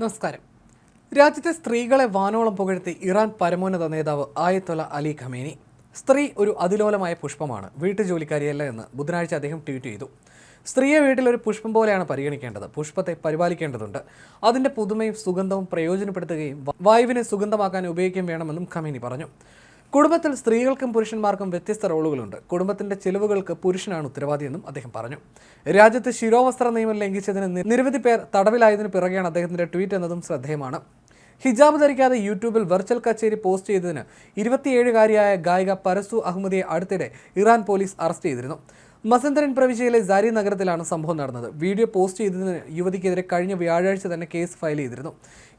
നമസ്കാരം. രാജ്യത്തെ സ്ത്രീകളെ വാനോളം പുകഴ്ത്തി ഇറാൻ പരമോന്നത നേതാവ് ആയത്തൊല അലി ഖമേനി. സ്ത്രീ ഒരു അതിലോലമായ പുഷ്പമാണ്. വീട്ടുജോലിക്കാരിയല്ല എന്ന് ബുധനാഴ്ച അദ്ദേഹം ട്വീറ്റ് ചെയ്തു. സ്ത്രീയെ വീട്ടിലൊരു പുഷ്പം പോലെയാണ് പരിഗണിക്കേണ്ടത്. പുഷ്പത്തെ പരിപാലിക്കേണ്ടതുണ്ട്. അതിന്റെ പുതുമയും സുഗന്ധവും പ്രയോജനപ്പെടുത്തുകയും വായുവിനെ സുഗന്ധമാക്കാൻ ഉപയോഗിക്കുകയും വേണമെന്നും ഖമേനി പറഞ്ഞു. കുടുംബത്തിൽ സ്ത്രീകൾക്കും പുരുഷന്മാർക്കും വ്യത്യസ്ത റോളുകളുണ്ട്. കുടുംബത്തിന്റെ ചെലവുകൾക്ക് പുരുഷനാണ് ഉത്തരവാദിയെന്നും അദ്ദേഹം പറഞ്ഞു. രാജ്യത്ത് ശിരോവസ്ത്ര നിയമം ലംഘിച്ചതിന് നിരവധി പേർ തടവിലായതിനു പിറകെയാണ് അദ്ദേഹത്തിന്റെ ട്വീറ്റ് എന്നതും ശ്രദ്ധേയമാണ്. ഹിജാബ് ധരിക്കാതെ യൂട്യൂബിൽ വെർച്വൽ കച്ചേരി പോസ്റ്റ് ചെയ്തതിന് ഇരുപത്തിയേഴുകാരിയായ ഗായിക പരസു അഹമ്മദിയെ അടുത്തിടെ ഇറാൻ പോലീസ് അറസ്റ്റ് ചെയ്തിരുന്നു. മസന്തരൻ പ്രവിശ്യയിലെ സാരി നഗരത്തിലാണ് സംഭവം നടന്നത്. വീഡിയോ പോസ്റ്റ് ചെയ്തതിന് യുവതിക്കെതിരെ കഴിഞ്ഞ വ്യാഴാഴ്ച തന്നെ കേസ് ഫയൽ ചെയ്തിരുന്നു.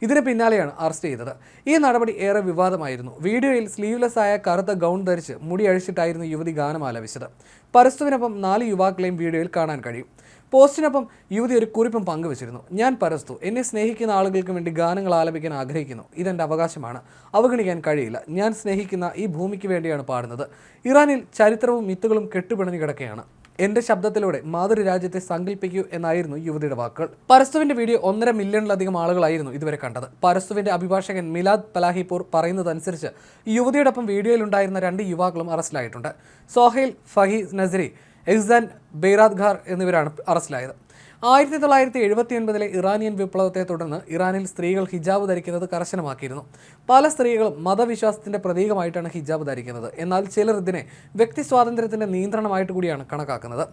ഇതിന് പിന്നാലെയാണ് അറസ്റ്റ് ചെയ്തത്. ഈ നടപടി ഏറെ വിവാദമായിരുന്നു. വീഡിയോയിൽ സ്ലീവ്ലെസ് ആയ കറുത്ത ഗൗൺ ധരിച്ച് മുടി അഴിച്ചിട്ടായിരുന്നു യുവതി ഗാനം ആലപിച്ചത് പരസ്തുവിനൊപ്പം നാല് യുവാക്കളെയും വീഡിയോയിൽ കാണാൻ കഴിയും. പോസ്റ്റിനൊപ്പം യുവതി ഒരു കുറിപ്പും പങ്കുവച്ചിരുന്നു. ഞാൻ പരസ്തു. എന്നെ സ്നേഹിക്കുന്ന ആളുകൾക്ക് വേണ്ടി ഗാനങ്ങൾ ആലപിക്കാൻ ആഗ്രഹിക്കുന്നു. ഇതെന്റെ അവകാശമാണ്. അവഗണിക്കാൻ കഴിയില്ല. ഞാൻ സ്നേഹിക്കുന്ന ഈ ഭൂമിക്ക് വേണ്ടിയാണ് പാടുന്നത്. ഇറാനിൽ ചരിത്രവും മിത്തുകളും കെട്ടുപിണഞ്ഞു കിടക്കുകയാണ് എന്റെ ശബ്ദത്തിലൂടെ മാതൃരാജ്യത്തെ സങ്കല്പിക്കൂ എന്നായിരുന്നു യുവതിയുടെ വാക്കുകൾ. പരസ്തുവിന്റെ വീഡിയോ ഒന്നര മില്യണിലധികം ആളുകളായിരുന്നു ഇതുവരെ കണ്ടത്. പരസ്തുവിന്റെ അഭിഭാഷകൻ മിലാദ് പലാഹിപൂർ പറയുന്നതനുസരിച്ച് യുവതിയോടൊപ്പം വീഡിയോയിലുണ്ടായിരുന്ന രണ്ട് യുവാക്കളും അറസ്റ്റിലായിട്ടുണ്ട്. സോഹൈൽ ഫഹി നസരി എക്സാൻ ബെയ്റാദ് ഖാർ എന്നിവരാണ് അറസ്റ്റിലായത്. ആയിരത്തി തൊള്ളായിരത്തി എഴുപത്തി ഒൻപതിലെ ഇറാനിയൻ വിപ്ലവത്തെ തുടർന്ന് ഇറാനിൽ സ്ത്രീകൾ ഹിജാബ് ധരിക്കുന്നത് കർശനമാക്കിയിരുന്നു. പല സ്ത്രീകളും മതവിശ്വാസത്തിന്റെ പ്രതീകമായിട്ടാണ് ഹിജാബ് ധരിക്കുന്നത്. എന്നാൽ ചിലർ ഇതിനെ വ്യക്തി സ്വാതന്ത്ര്യത്തിന്റെ നിയന്ത്രണമായിട്ട് കൂടിയാണ് കണക്കാക്കുന്നത്.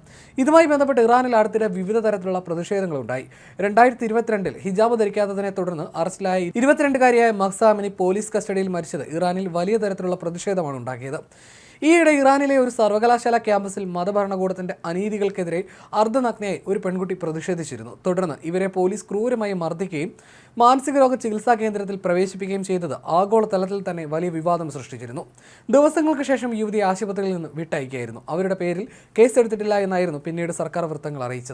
ഇതുമായി ബന്ധപ്പെട്ട് ഇറാനിൽ അടുത്തിടെ വിവിധ തരത്തിലുള്ള പ്രതിഷേധങ്ങളുണ്ടായി. രണ്ടായിരത്തി ഇരുപത്തിരണ്ടിൽ ഹിജാബ് ധരിക്കാത്തതിനെ തുടർന്ന് അറസ്റ്റിലായ ഇരുപത്തിരണ്ടുകാരിയായ മഹ്സാമിനി പോലീസ് കസ്റ്റഡിയിൽ മരിച്ചത് ഇറാനിൽ വലിയ തരത്തിലുള്ള പ്രതിഷേധമാണ് ഉണ്ടാക്കിയത്. ഈയിടെ ഇറാനിലെ ഒരു സർവകലാശാല ക്യാമ്പസിൽ മതഭരണകൂടത്തിന്റെ അനീതികൾക്കെതിരെ അർദ്ധനഗ്നയായി ഒരു പെൺകുട്ടി പ്രതിഷേധിച്ചിരുന്നു. തുടർന്ന് ഇവരെ പോലീസ് ക്രൂരമായി മർദ്ദിക്കുകയും മാനസികരോഗ ചികിത്സാ കേന്ദ്രത്തിൽ പ്രവേശിപ്പിക്കുകയും ചെയ്തത് ആഗോളതലത്തിൽ തന്നെ വലിയ വിവാദം സൃഷ്ടിച്ചിരുന്നു. ദിവസങ്ങൾക്ക് ശേഷം യുവതി ആശുപത്രിയിൽ നിന്ന് വിട്ടയക്കുകയായിരുന്നു. അവരുടെ പേരിൽ കേസെടുത്തിട്ടില്ല എന്നായിരുന്നു പിന്നീട് സർക്കാർ വൃത്തങ്ങൾ അറിയിച്ചത്.